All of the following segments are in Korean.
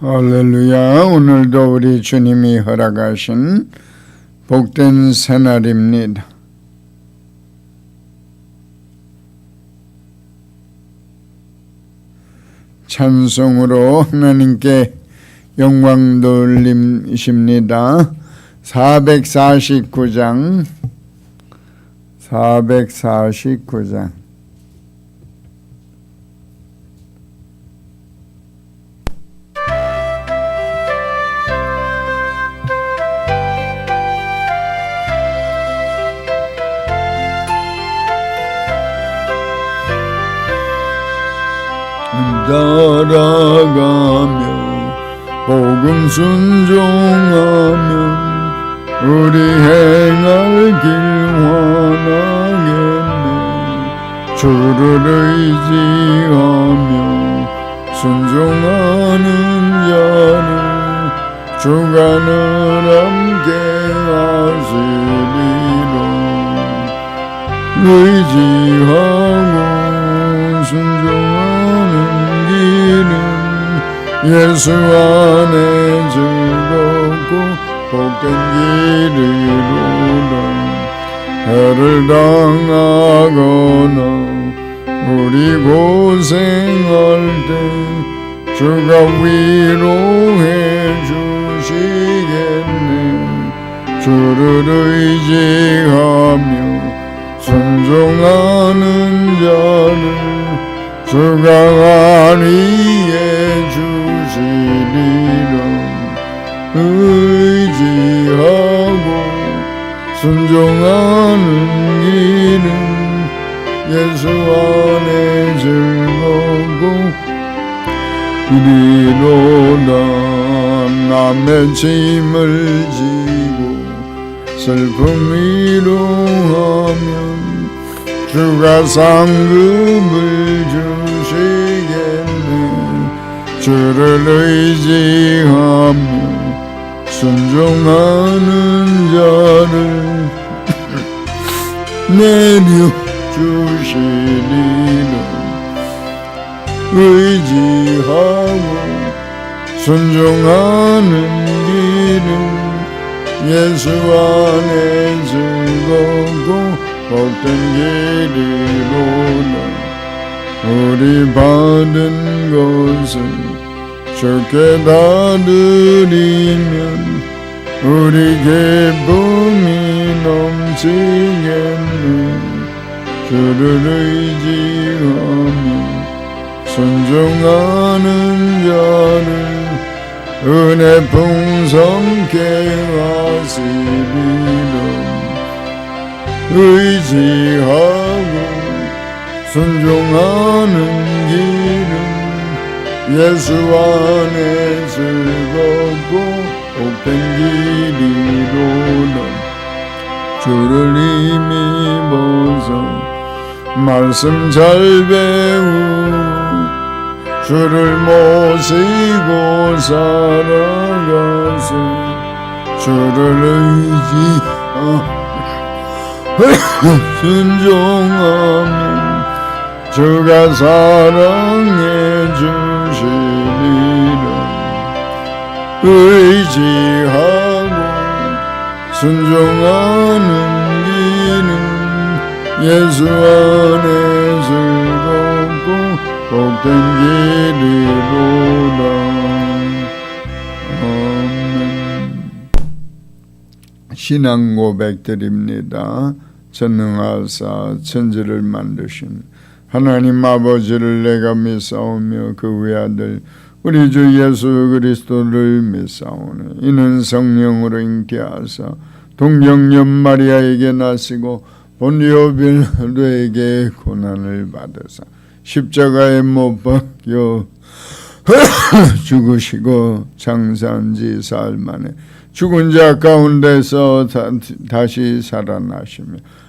할렐루야. 오늘도 우리 주님이 허락하신 복된 새날입니다. 찬송으로 하나님께 영광 돌림이십니다. 449장 449장 복음 순종하면 우리 행할 길 환하겠네. 주를 의지하며 순종하는 자는 늘 함께 하시리라. 의지하고 순종하는 길은 예수 안에 즐겁고 복된 길이로라 해를 당하거나 우리 고생할 때 주가 위로해 주시겠네. 주를 의지하며 순종하는 자를 주가 안위해 주 순종하는 길은 예수 안에 즐겁고 이리로다 남의 짐을 지고 슬픔 위로하면 주가 상급을 주시겠네. 주를 의지하며 순종하는 자를 내려 주시리라 의지하고 순종하는 길은 예수 안에 즐겁고 복된 길이로다 우리 받은 것을 다 드리면 우리 기쁨이 넘치겠네. 주를 의지하며 순종하는 자를 은혜 풍성케 하시리라. 의지하고 순종하는 길은 예수 안에 즐겁고 복된 길이로다 주를 보서 말씀 잘 배우고 주를 모시고 살아가서 주를 의지하며 순종하면 주가 사랑해 주 시리라. 의지하고 순종하는 길은 예수 안에 즐겁고 복된 길이로다. 아멘. 신앙 고백 드립니다. 전능하사 천지를 만드신 하나님 아버지를 내가 믿사오며 그 외아들 우리 주 예수 그리스도를 믿사오니 이는 성령으로 잉태하사 동정녀 마리아에게 나시고 본디오 빌라도에게 고난을 받으사 십자가에 못 박혀 죽으시고 장사한 지 사흘 만에 죽은 자 가운데서 다, 다시 살아나시며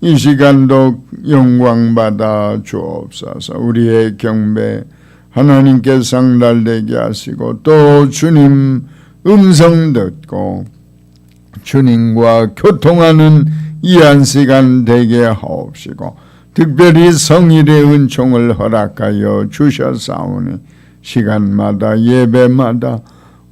이 시간도 영광 받아 주옵소서. 우리의 경배 하나님께 상달되게 하시고 또 주님 음성 듣고 주님과 교통하는 이한 시간 되게 하옵시고 특별히 성일의 은총을 허락하여 주셨사오니 시간마다 예배마다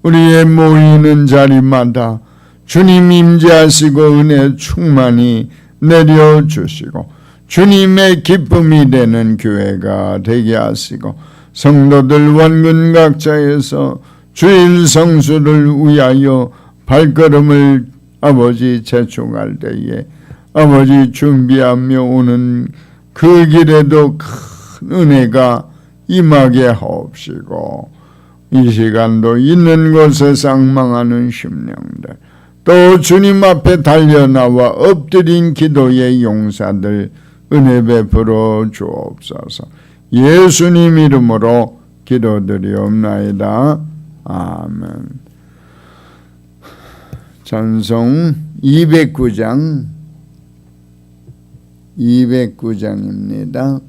우리의 모이는 자리마다 주님 임재하시고 은혜 충만히 내려 주시고 주님의 기쁨이 되는 교회가 되게 하시고 성도들 원근 각자에서 주일 성수를 위하여 발걸음을 아버지 재촉할 때에 아버지 준비하며 오는 그 길에도 큰 은혜가 임하게 하옵시고 이 시간도 있는 곳에 상망하는 심령들 또 주님 앞에 달려나와 엎드린 기도의 용사들 은혜 베풀어 주옵소서 예수님 이름으로 기도드리옵나이다. 아멘 찬송 209장 209장입니다.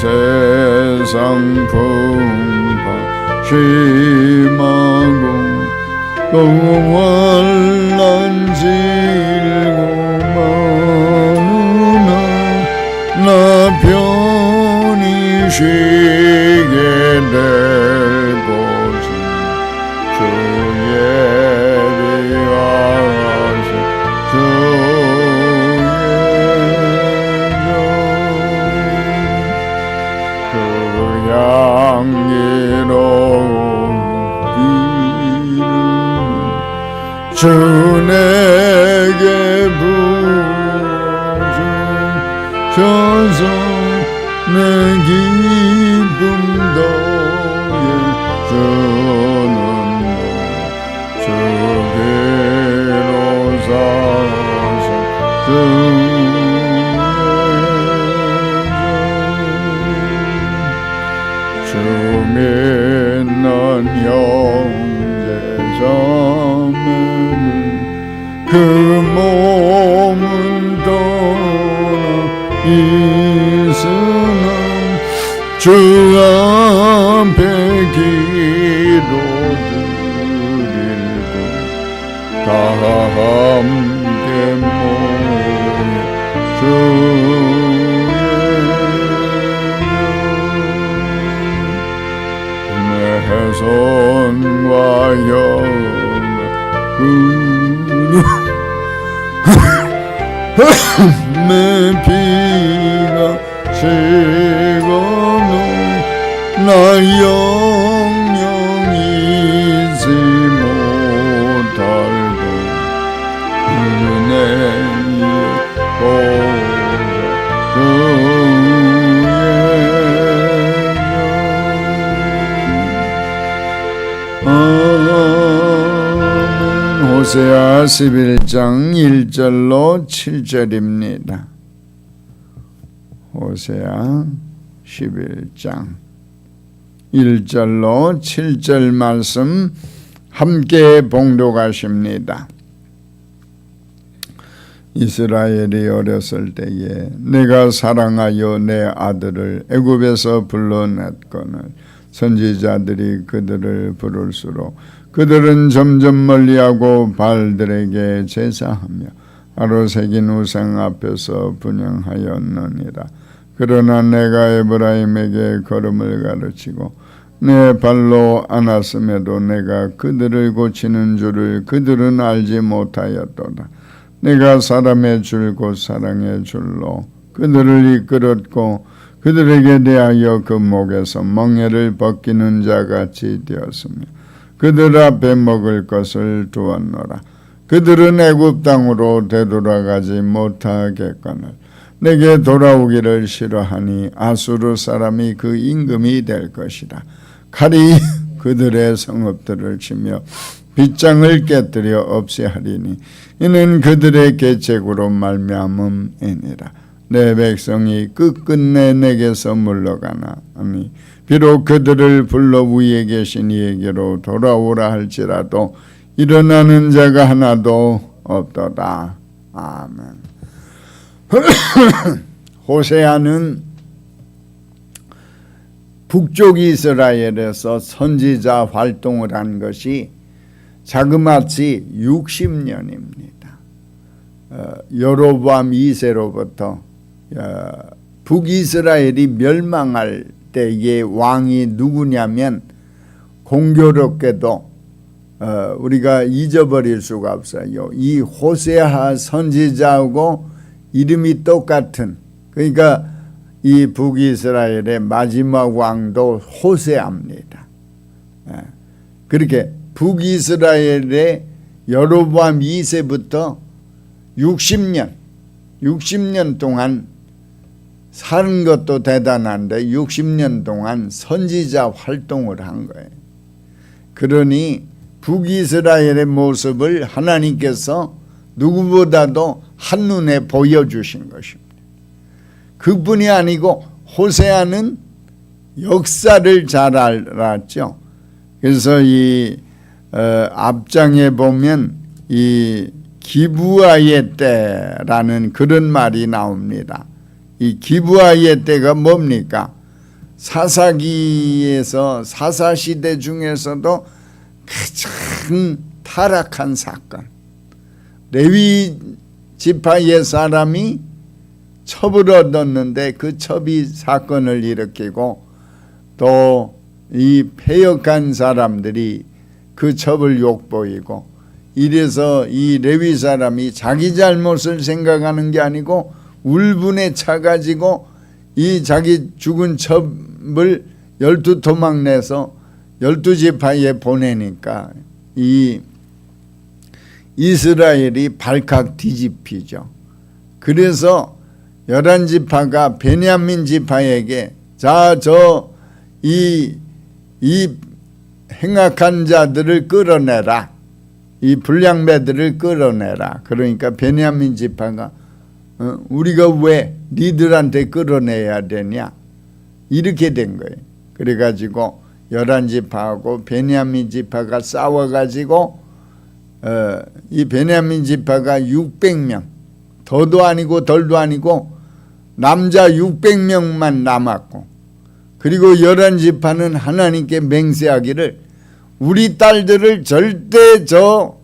세상 풍파 심하고 질고 많으나 나 편히 쉬게 될 주 내게 부어주셔서 내기 주의 내 손과 영광 내 피가 호세아 11장 1절로 7절입니다. 호세아 11장 1절로 7절 말씀 함께 봉독하십니다. 이스라엘이 어렸을 때에 내가 사랑하여 내 아들을 애굽에서 불러냈거늘 선지자들이 그들을 부를수록 그들은 점점 멀리하고 발들에게 제사하며 아로 새긴 우상 앞에서 분양하였느니라. 그러나 내가 에브라임에게 걸음을 가르치고 내 발로 안았음에도 내가 그들을 고치는 줄을 그들은 알지 못하였도다. 내가 사람의 줄곧 사랑의 줄로 그들을 이끌었고 그들에게 대하여 그 목에서 멍에를 벗기는 자같이 되었으며 그들 앞에 먹을 것을 두었노라. 그들은 애굽 땅으로 되돌아가지 못하겠거늘 내게 돌아오기를 싫어하니 아수르 사람이 그 임금이 될 것이라. 칼이 그들의 성읍들을 치며 빗장을 깨뜨려 없애하리니 이는 그들의 계책으로 말미암음이니라. 내 백성이 끝끝내 내게서 물러가나 아니 비록 그들을 불러 위에 계신 이에게로 돌아오라 할지라도 일어나는 자가 하나도 없도다 아멘 호세아는 북쪽 이스라엘에서 선지자 활동을 한 것이 자그마치 60년입니다. 어, 여로보암 2세로부터 어, 북이스라엘이 멸망할 때의 왕이 누구냐면 공교롭게도 어, 우리가 잊어버릴 수가 없어요. 이 호세아 선지자하고 이름이 똑같은 그러니까 이 북이스라엘의 마지막 왕도 호세아입니다. 예. 그렇게 북이스라엘의 여로보암 2세부터 60년 60년 동안 사는 것도 대단한데 60년 동안 선지자 활동을 한 거예요. 그러니 북이스라엘의 모습을 하나님께서 누구보다도 한눈에 보여주신 것입니다. 그뿐이 아니고 호세아는 역사를 잘 알았죠. 그래서 이 어, 앞장에 보면 이 기부아의 때라는 그런 말이 나옵니다. 이 기부아의 때가 뭡니까? 사사기에서 사사 시대 중에서도 가장 타락한 사건. 레위 지파의 사람이 첩을 얻었는데 그 첩이 사건을 일으키고 또 이 폐역한 사람들이 그 첩을 욕보이고 이래서 이 레위 사람이 자기 잘못을 생각하는 게 아니고 울분에 차가지고 이 자기 죽은 첩을 열두 토막 내서 열두 지파에 보내니까 이 이스라엘이 발칵 뒤집히죠. 그래서 열한 지파가 베냐민 지파에게 자 저 이 이 행악한 자들을 끌어내라. 이 불량배들을 끌어내라. 그러니까 베냐민 지파가 어, 우리가 왜 니들한테 끌어내야 되냐? 이렇게 된 거예요. 그래가지고 열한 지파하고 베냐민 지파가 싸워가지고 어, 이 베냐민 지파가 600명 더도 아니고 덜도 아니고 남자 600명만 남았고 그리고 열한 지파는 하나님께 맹세하기를 우리 딸들을 절대 저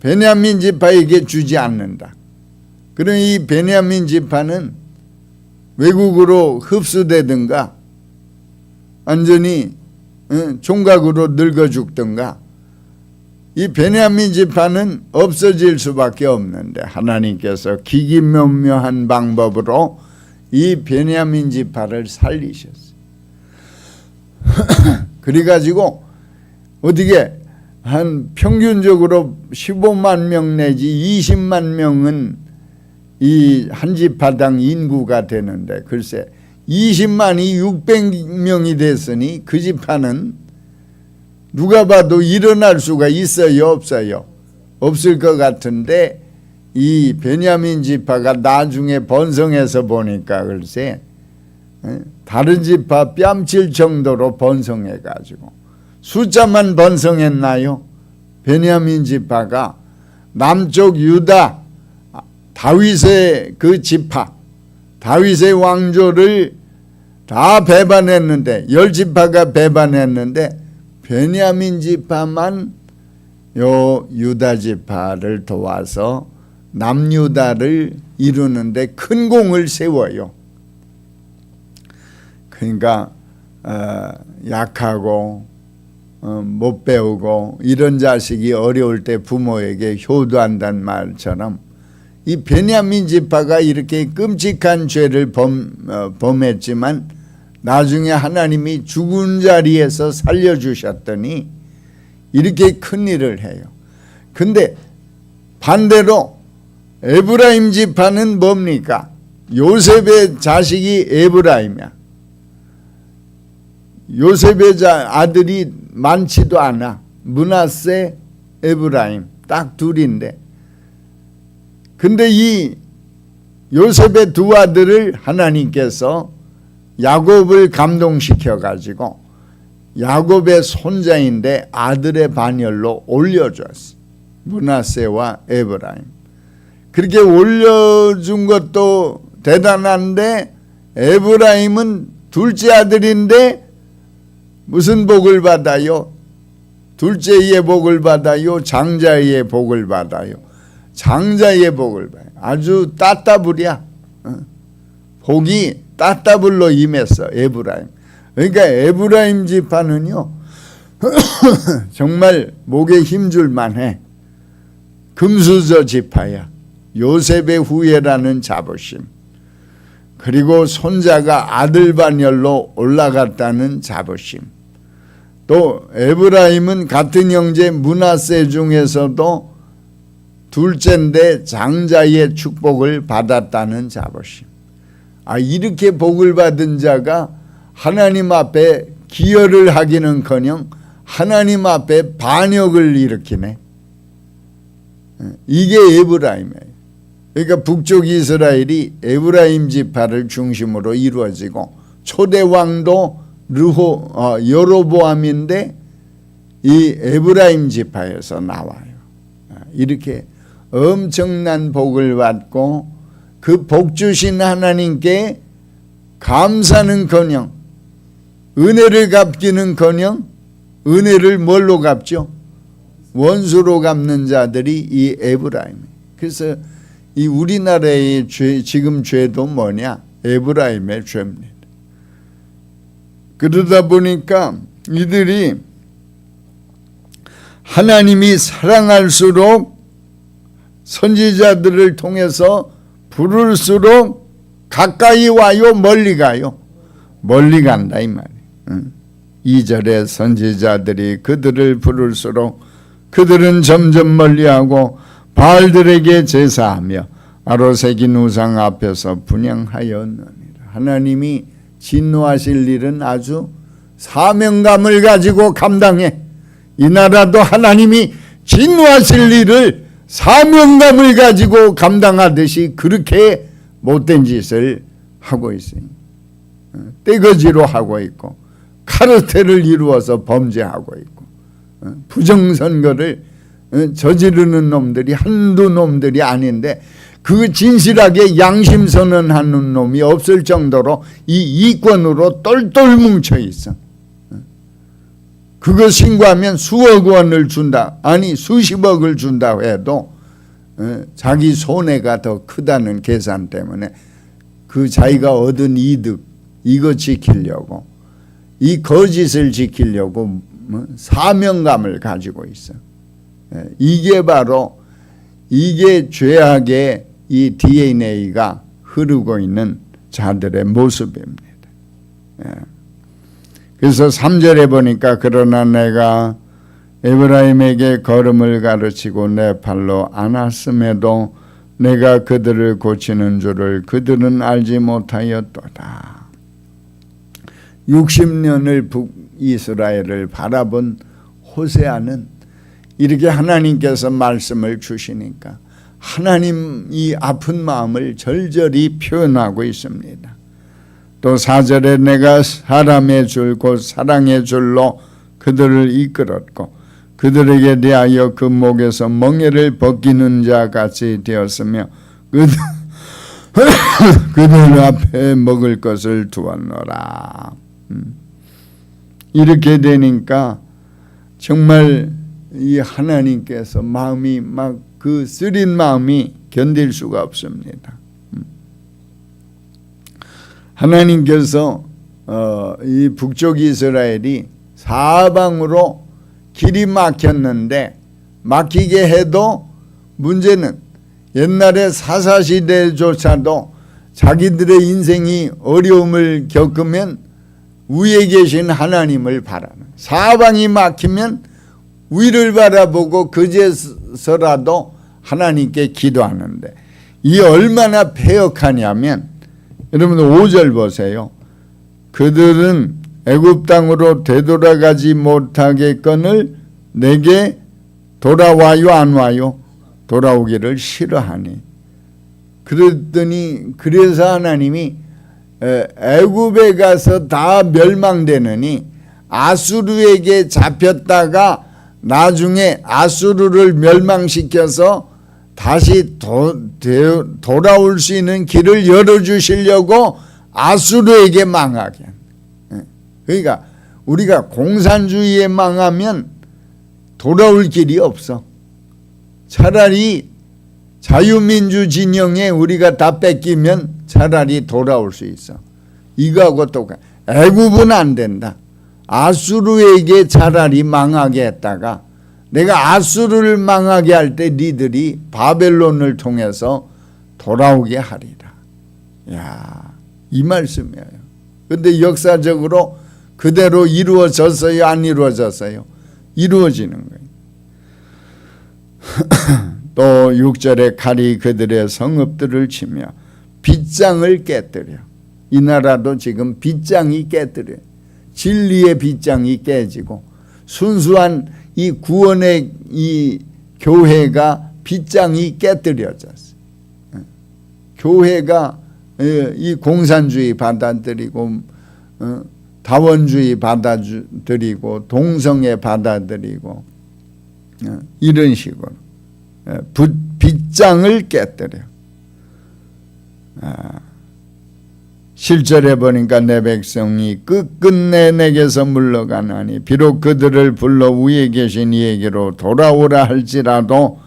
베냐민 지파에게 주지 않는다. 그럼 이 베냐민 지파는 외국으로 흡수되든가 완전히 총각으로 늙어 죽든가 이 베냐민 지파는 없어질 수밖에 없는데 하나님께서 기기묘묘한 방법으로 이 베냐민 지파를 살리셨어요. 그래가지고 어떻게 한 평균적으로 15만 명 내지 20만 명은 이한 지파당 인구가 되는데 글쎄 20만이 600명이 됐으니 그 지파는 누가 봐도 일어날 수가 있어요 없어요 없을 것 같은데 이 베냐민 지파가 나중에 번성해서 보니까 글쎄 다른 지파 뺨칠 정도로 번성해 가지고 숫자만 번성했나요? 베냐민 지파가 남쪽 유다 다윗의 그 지파 다윗의 왕조를 다 배반했는데 열 지파가 배반했는데 베냐민 지파만 요 유다 지파를 도와서 남유다를 이루는데 큰 공을 세워요. 그러니까 어, 약하고 어, 못 배우고 이런 자식이 어려울 때 부모에게 효도한다는 말처럼 이 베냐민 지파가 이렇게 끔찍한 죄를 범, 어, 범했지만 나중에 하나님이 죽은 자리에서 살려주셨더니 이렇게 큰 일을 해요. 근데 반대로 에브라임 지파는 뭡니까? 요셉의 자식이 에브라임이야. 요셉의 자 아들이 많지도 않아. 문하세, 에브라임 딱 둘인데. 근데 이 요셉의 두 아들을 하나님께서 야곱을 감동시켜 가지고 야곱의 손자인데 아들의 반열로 올려줬어. 문하세와 에브라임. 그렇게 올려준 것도 대단한데 에브라임은 둘째 아들인데 무슨 복을 받아요? 둘째의 복을 받아요? 장자의 복을 받아요? 장자의 복을 받아요. 아주 따따블이야. 어. 복이 따따블로 임했어 에브라임. 그러니까 에브라임 지파는요 정말 목에 힘줄 만해. 금수저 지파야. 요셉의 후예라는 자부심. 그리고 손자가 아들 반열로 올라갔다는 자부심. 또 에브라임은 같은 형제 문하세 중에서도 둘째인데 장자의 축복을 받았다는 자부심. 아 이렇게 복을 받은 자가 하나님 앞에 기여를 하기는커녕 하나님 앞에 반역을 일으키네. 이게 에브라임이에요. 그러니까 북쪽 이스라엘이 에브라임 지파를 중심으로 이루어지고 초대 왕도 르호 어, 여로보암인데 이 에브라임 지파에서 나와요. 아, 이렇게 엄청난 복을 받고 그 복 주신 하나님께 감사는커녕 은혜를 갚기는커녕 은혜를 뭘로 갚죠? 원수로 갚는 자들이 이 에브라임. 그래서 이 우리나라의 죄, 지금 죄도 뭐냐? 에브라임의 죄입니다. 그러다 보니까 이들이 하나님이 사랑할수록 선지자들을 통해서 부를수록 가까이 와요, 멀리 가요? 멀리 간다 이 말이에요. 응. 2절에 선지자들이 그들을 부를수록 그들은 점점 멀리하고 바알들에게 제사하며 아로새긴 우상 앞에서 분양하였느니라. 하나님이 진노하실 일은 아주 사명감을 가지고 감당해. 이 나라도 하나님이 진노하실 일을 사명감을 가지고 감당하듯이 그렇게 못된 짓을 하고 있어요. 떼거지로 하고 있고 카르텔을 이루어서 범죄하고 있고 부정선거를 저지르는 놈들이 한두 놈들이 아닌데 그 진실하게 양심 선언하는 놈이 없을 정도로 이 이권으로 똘똘 뭉쳐 있어. 그거 신고하면 수억 원을 준다. 아니 수십억을 준다 해도 자기 손해가 더 크다는 계산 때문에 그 자기가 얻은 이득 이거 지키려고 이 거짓을 지키려고 뭐 사명감을 가지고 있어. 이게 바로 이게 죄악의 이 DNA가 흐르고 있는 자들의 모습입니다. 그래서 3절에 보니까 그러나 내가 에브라임에게 걸음을 가르치고 내 팔로 안았음에도 내가 그들을 고치는 줄을 그들은 알지 못하였도다. 60년을 북이스라엘을 바라본 호세아는 이렇게 하나님께서 말씀을 주시니까 하나님 이 아픈 마음을 절절히 표현하고 있습니다. 또 사절에 내가 사람의 줄 곧 사랑의 줄로 그들을 이끌었고 그들에게 대하여 그 목에서 멍에를 벗기는 자 같이 되었으며 그들, 그들 앞에 먹을 것을 두었노라. 음. 이렇게 되니까 정말 이 하나님께서 마음이 막 그 쓰린 마음이 견딜 수가 없습니다. 음. 하나님께서 어, 이 북쪽 이스라엘이 사방으로 길이 막혔는데 막히게 해도 문제는 옛날에 사사시대조차도 자기들의 인생이 어려움을 겪으면 위에 계신 하나님을 바라는 사방이 막히면 위를 바라보고 그제서라도 하나님께 기도하는데 이 얼마나 폐역하냐면 여러분 5절 보세요. 그들은 애굽 땅으로 되돌아가지 못하겠건을 내게 돌아와요 안 와요? 돌아오기를 싫어하니 그랬더니 그래서 하나님이 에, 애굽에 가서 다 멸망되느니 아수르에게 잡혔다가 나중에 아수르를 멸망시켜서 다시 도, 되, 돌아올 수 있는 길을 열어주시려고 아수르에게 망하게. 예. 그러니까 우리가 공산주의에 망하면 돌아올 길이 없어. 차라리 자유민주 진영에 우리가 다 뺏기면 차라리 돌아올 수 있어. 이거하고 똑같. 애굽은 안 된다. 아수르에게 차라리 망하게 했다가 내가 아수르를 망하게 할 때 니들이 바벨론을 통해서 돌아오게 하리라. 야, 이 말씀이에요. 근데 역사적으로 그대로 이루어졌어요, 안 이루어졌어요? 이루어지는 거예요. 또 6절에 칼이 그들의 성읍들을 치며 빗장을 깨뜨려. 이 나라도 지금 빗장이 깨뜨려. 진리의 빗장이 깨지고 순수한 이 구원의 이 교회가 빗장이 깨뜨려졌어요. 교회가 예, 이 공산주의 받아들이고 어, 다원주의 받아들이고 동성애 받아들이고 어, 이런 식으로 예, 빗장을 깨뜨려. 아, 실절해 보니까 내 백성이 끝끝내 내게서 물러가나니 비록 그들을 불러 위에 계신 이에게로 돌아오라 할지라도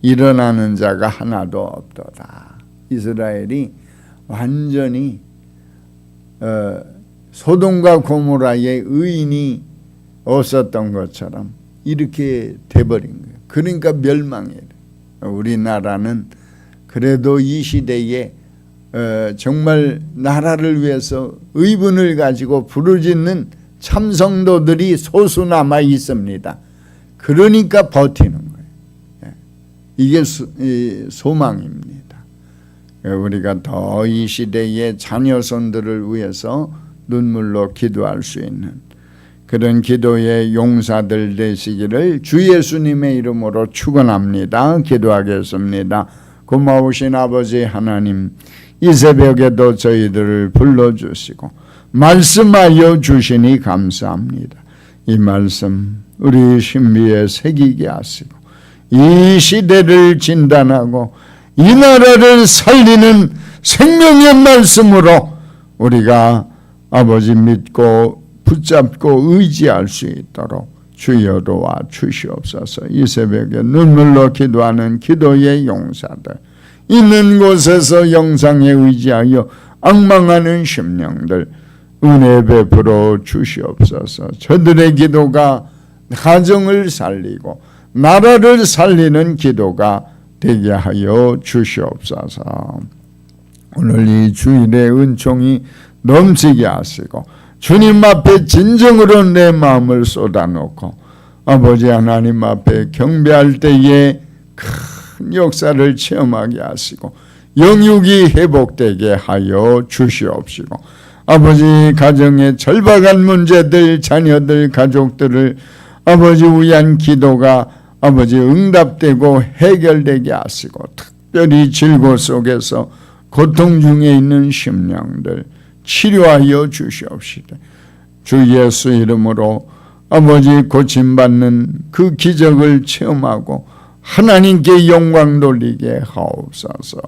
일어나는 자가 하나도 없도다. 이스라엘이 완전히 어, 소돔과 고모라의 의인이 없었던 것처럼 이렇게 돼버린 거예요. 그러니까 멸망이에요. 우리나라는 그래도 이 시대에 어, 정말 나라를 위해서 의분을 가지고 부르짖는 참성도들이 소수 남아 있습니다. 그러니까 버티는 거예요. 예. 이게 소, 소망입니다. 우리가 더 이 시대의 자녀손들을 위해서 눈물로 기도할 수 있는 그런 기도의 용사들 되시기를 주 예수님의 이름으로 축원합니다. 기도하겠습니다. 고마우신 아버지 하나님 이 새벽에도 저희들을 불러주시고 말씀하여 주시니 감사합니다. 이 말씀 우리 신비에 새기게 하시고 이 시대를 진단하고 이 나라를 살리는 생명의 말씀으로 우리가 아버지 믿고 붙잡고 의지할 수 있도록 주여 도와 주시옵소서 이 새벽에 눈물로 기도하는 기도의 용사들 있는 곳에서 영상에 의지하여 악망하는 심령들 은혜 베풀어 주시옵소서 저들의 기도가 가정을 살리고 나라를 살리는 기도가 되게 하여 주시옵소서. 오늘 이 주일의 은총이 넘치게 하시고 주님 앞에 진정으로 내 마음을 쏟아놓고 아버지 하나님 앞에 경배할 때에 큰 역사를 체험하게 하시고 영육이 회복되게 하여 주시옵시고 아버지 가정의 절박한 문제들 자녀들 가족들을 아버지 위한 기도가 아버지 응답되고 해결되게 하시고 특별히 질고 속에서 고통 중에 있는 심령들 치료하여 주시옵시다. 주 예수 이름으로 아버지 고침받는 그 기적을 체험하고 하나님께 영광 돌리게 하옵소서.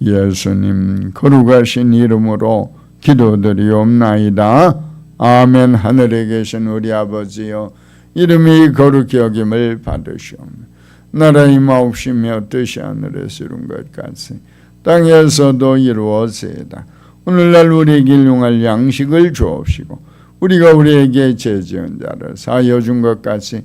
예수님 거룩하신 이름으로 기도드리옵나이다. 아멘 하늘에 계신 우리 아버지여 이름이 거룩히 여김을 받으시옵 나라의 마옵시며 뜻이 하늘에서 이룬 것 같이 땅에서도 이루어지이다. 오늘날 우리에게 일용할 양식을 주옵시고 우리가 우리에게 죄지은 자를 사여 준 것 같이